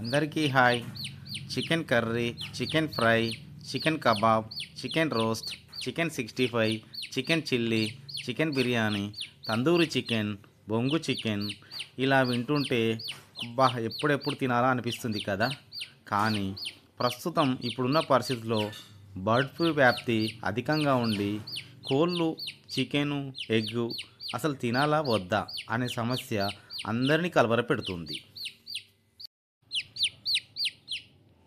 అందరికీ hi. Chicken curry chicken fry chicken kebab chicken roast chicken sixty five chicken chilli chicken biryani tandoori chicken బొంగు chicken ఇలా వింటుంటే అబ్బా ఎప్పుడెప్పుడు తినాలా అనిపిస్తుంది కదా. కానీ ప్రస్తుతం ఇప్పుడున్న పరిస్థితుల్లో బర్డ్ ఫ్లూ వ్యాప్తి అధికంగా ఉండి కోళ్ళు చికెను ఎగ్గు అసలు తినాలా వద్దా అనే సమస్య అందరినీ కలవరపెడుతుంది.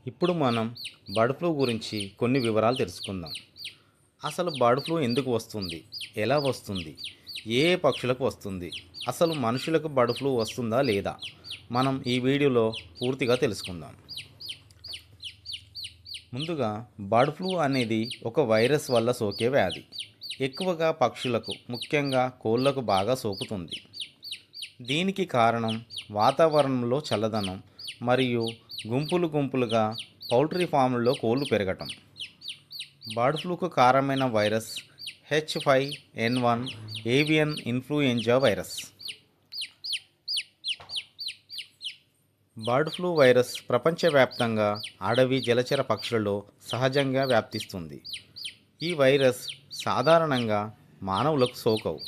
ఇప్పుడు మనం బర్డ్ ఫ్లూ గురించి కొన్ని వివరాలు తెలుసుకుందాం. అసలు బర్డ్ ఫ్లూ ఎందుకు వస్తుంది? ఎలా వస్తుంది? ఏ పక్షులకు వస్తుంది? అసలు మనుషులకు బర్డ్ ఫ్లూ వస్తుందా లేదా? మనం ఈ వీడియోలో పూర్తిగా తెలుసుకుందాం. ముందుగా బర్డ్ ఫ్లూ అనేది ఒక వైరస్ వల్ల సోకే వ్యాధి. ఎక్కువగా పక్షులకు ముఖ్యంగా కోళ్ళకు బాగా సోకుతుంది. దీనికి కారణం వాతావరణంలో చల్లదనం మరియు గుంపులు గుంపులుగా పౌల్ట్రీ ఫామ్లలో కోళ్ళు పెరగటం. బర్డ్ ఫ్లూకు కారణమైన virus H five N one avian influenza virus. Bird flu virus ప్రపంచవ్యాప్తంగా అడవి జలచర పక్షులలో సహజంగా వ్యాప్తిస్తుంది. ఈ వైరస్ సాధారణంగా మానవులకు సోకవు.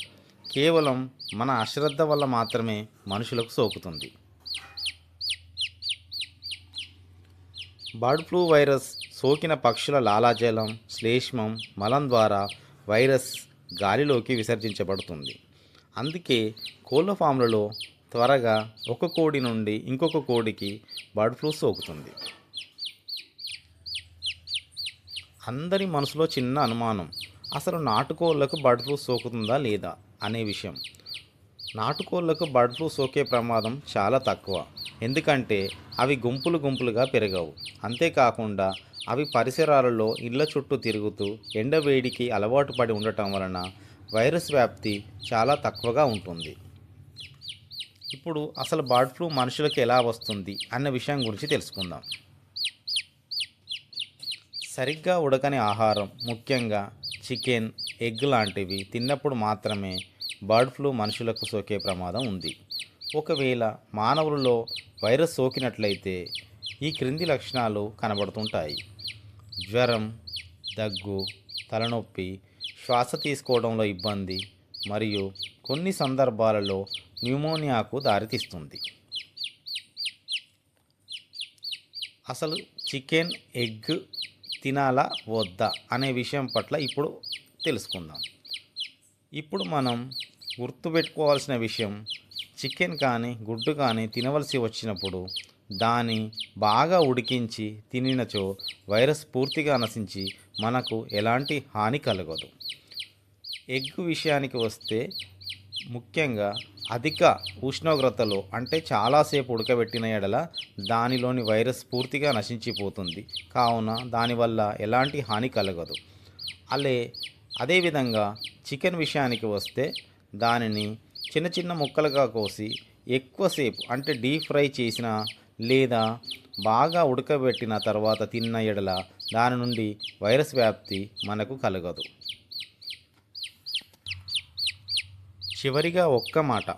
కేవలం మన అశ్రద్ధ వల్ల మాత్రమే మనుషులకు సోకుతుంది. బర్డ్ ఫ్లూ వైరస్ సోకిన పక్షుల లాలాజలం శ్లేష్మం మలం ద్వారా వైరస్ గాలిలోకి విసర్జించబడుతుంది. అందుకే కోళ్ళ ఫామ్లలో త్వరగా ఒక కోడి నుండి ఇంకొక కోడికి బర్డ్ ఫ్లూ సోకుతుంది. అందరి మనసులో చిన్న అనుమానం అసలు నాటుకోళ్ళకు బర్డ్ ఫ్లూ సోకుతుందా లేదా అనే విషయం. నాటుకోళ్ళకు బర్డ్ ఫ్లూ సోకే ప్రమాదం చాలా తక్కువ. ఎందుకంటే అవి గుంపులు గుంపులుగా పెరగవు. అంతేకాకుండా అవి పరిసరాలలో ఇళ్ళ చుట్టూ తిరుగుతూ ఎండవేడికి అలవాటు పడి ఉండటం వలన వైరస్ వ్యాప్తి చాలా తక్కువగా ఉంటుంది. ఇప్పుడు అసలు బర్డ్ ఫ్లూ మనుషులకు ఎలా వస్తుంది అన్న విషయం గురించి తెలుసుకుందాం. సరిగ్గా ఉడకని ఆహారం ముఖ్యంగా చికెన్ ఎగ్ లాంటివి తిన్నప్పుడు మాత్రమే బర్డ్ ఫ్లూ మనుషులకు సోకే ప్రమాదం ఉంది. ఒకవేళ మానవులలో వైరస్ సోకినట్లయితే ఈ క్రింది లక్షణాలు కనబడుతుంటాయి. జ్వరం దగ్గు తలనొప్పి శ్వాస తీసుకోవడంలో ఇబ్బంది మరియు కొన్ని సందర్భాలలో న్యూమోనియాకు దారితీస్తుంది. అసలు చికెన్ ఎగ్ తినాలా? వద్దా? అనే విషయం పట్ల ఇప్పుడు తెలుసుకుందాం. ఇప్పుడు మనం గుర్తుపెట్టుకోవాల్సిన విషయం చికెన్ కానీ గుడ్డు కానీ తినవలసి వచ్చినప్పుడు దాన్ని బాగా ఉడికించి తినినచో వైరస్ పూర్తిగా నశించి మనకు ఎలాంటి హాని కలగదు. ఎగ్ విషయానికి వస్తే ముఖ్యంగా అధిక ఉష్ణోగ్రతలో అంటే చాలాసేపు ఉడకబెట్టిన ఎడల దానిలోని వైరస్ పూర్తిగా నశించిపోతుంది. కావున దానివల్ల ఎలాంటి హాని కలగదు. అలే అదేవిధంగా చికెన్ విషయానికి వస్తే దానిని చిన్న చిన్న ముక్కలుగా కోసి ఎక్కువసేపు అంటే డీప్ ఫ్రై చేసిన లేదా బాగా ఉడకబెట్టిన తర్వాత తిన్న ఎడల దాని నుండి వైరస్ వ్యాప్తి మనకు కలగదు. చివరిగా ఒక్క మాట.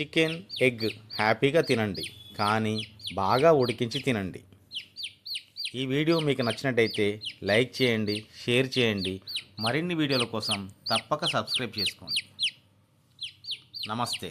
చికెన్ ఎగ్ హ్యాపీగా తినండి. కానీ బాగా ఉడికించి తినండి. ఈ వీడియో మీకు నచ్చినట్టయితే లైక్ చేయండి షేర్ చేయండి. మరిన్ని వీడియోల కోసం తప్పక సబ్స్క్రైబ్ చేసుకోండి. నమస్తే.